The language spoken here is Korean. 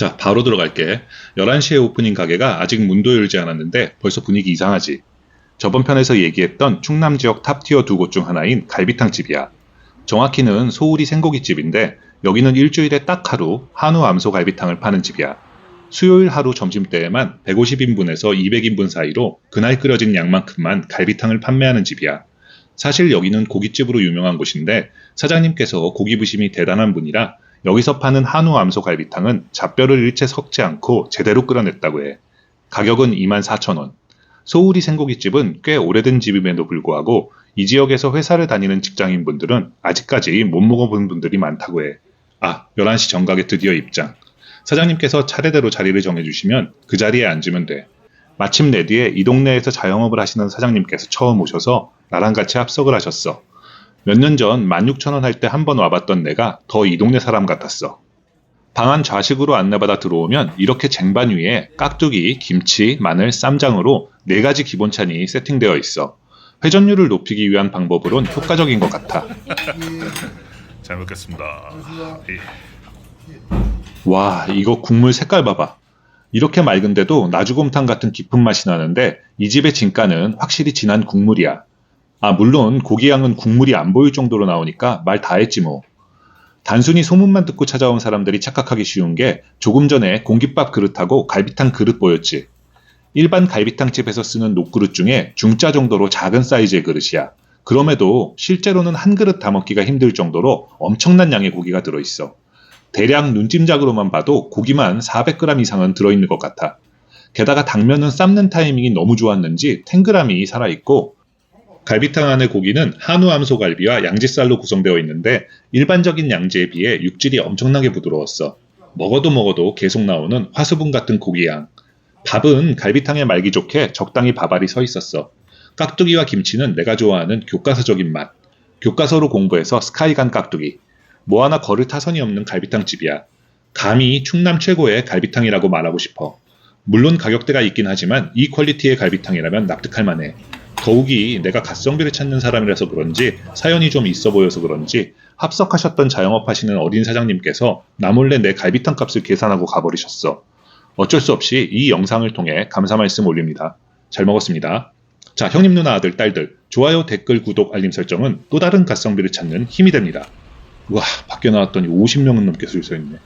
자, 바로 들어갈게. 11시에 오프닝 가게가 아직 문도 열지 않았는데 벌써 분위기 이상하지. 저번 편에서 얘기했던 충남 지역 탑티어 두 곳 중 하나인 갈비탕 집이야. 정확히는 소우리 생고기 집인데 여기는 일주일에 딱 하루 한우 암소 갈비탕을 파는 집이야. 수요일 하루 점심때에만 150인분에서 200인분 사이로 그날 끓여진 양만큼만 갈비탕을 판매하는 집이야. 사실 여기는 고깃집으로 유명한 곳인데 사장님께서 고기 부심이 대단한 분이라 여기서 파는 한우 암소 갈비탕은 잡뼈를 일체 섞지 않고 제대로 끓여냈다고 해. 가격은 24,000원. 소우리 생고깃집은 꽤 오래된 집임에도 불구하고 이 지역에서 회사를 다니는 직장인분들은 아직까지 못 먹어본 분들이 많다고 해. 아, 11시 정각에 드디어 입장. 사장님께서 차례대로 자리를 정해주시면 그 자리에 앉으면 돼. 마침 내 뒤에 이 동네에서 자영업을 하시는 사장님께서 처음 오셔서 나랑 같이 합석을 하셨어. 몇 년 전 16,000원 할 때 한 번 와봤던 내가 더 이 동네 사람 같았어. 방안 좌식으로 안내받아 들어오면 이렇게 쟁반 위에 깍두기, 김치, 마늘, 쌈장으로 네 가지 기본찬이 세팅되어 있어. 회전율을 높이기 위한 방법으론 효과적인 것 같아. 잘 먹겠습니다. 예. 와, 이거 국물 색깔 봐봐. 이렇게 맑은데도 나주곰탕 같은 깊은 맛이 나는데 이 집의 진가는 확실히 진한 국물이야. 아, 물론 고기 양은 국물이 안 보일 정도로 나오니까 말 다 했지 뭐. 단순히 소문만 듣고 찾아온 사람들이 착각하기 쉬운 게 조금 전에 공깃밥 그릇하고 갈비탕 그릇 보였지. 일반 갈비탕 집에서 쓰는 녹그릇 중에 중짜 정도로 작은 사이즈의 그릇이야. 그럼에도 실제로는 한 그릇 다 먹기가 힘들 정도로 엄청난 양의 고기가 들어있어. 대략 눈찜작으로만 봐도 고기만 400g 이상은 들어있는 것 같아. 게다가 당면은 삶는 타이밍이 너무 좋았는지 탱그람이 살아있고 갈비탕 안의 고기는 한우 암소갈비와 양지살로 구성되어 있는데 일반적인 양지에 비해 육질이 엄청나게 부드러웠어. 먹어도 먹어도 계속 나오는 화수분 같은 고기 양. 밥은 갈비탕에 말기 좋게 적당히 밥알이 서 있었어. 깍두기와 김치는 내가 좋아하는 교과서적인 맛. 교과서로 공부해서 스카이 간 깍두기. 뭐 하나 거를 타선이 없는 갈비탕 집이야. 감히 충남 최고의 갈비탕이라고 말하고 싶어. 물론 가격대가 있긴 하지만 이 퀄리티의 갈비탕이라면 납득할 만해. 더욱이 내가 갓성비를 찾는 사람이라서 그런지 사연이 좀 있어 보여서 그런지 합석하셨던 자영업 하시는 어린 사장님께서 나 몰래 내 갈비탕 값을 계산하고 가버리셨어. 어쩔 수 없이 이 영상을 통해 감사 말씀 올립니다. 잘 먹었습니다. 자, 형님 누나 아들 딸들 좋아요 댓글 구독 알림 설정은 또 다른 갓성비를 찾는 힘이 됩니다. 우와 밖에 나왔더니 50명은 넘게 줄 서 있네.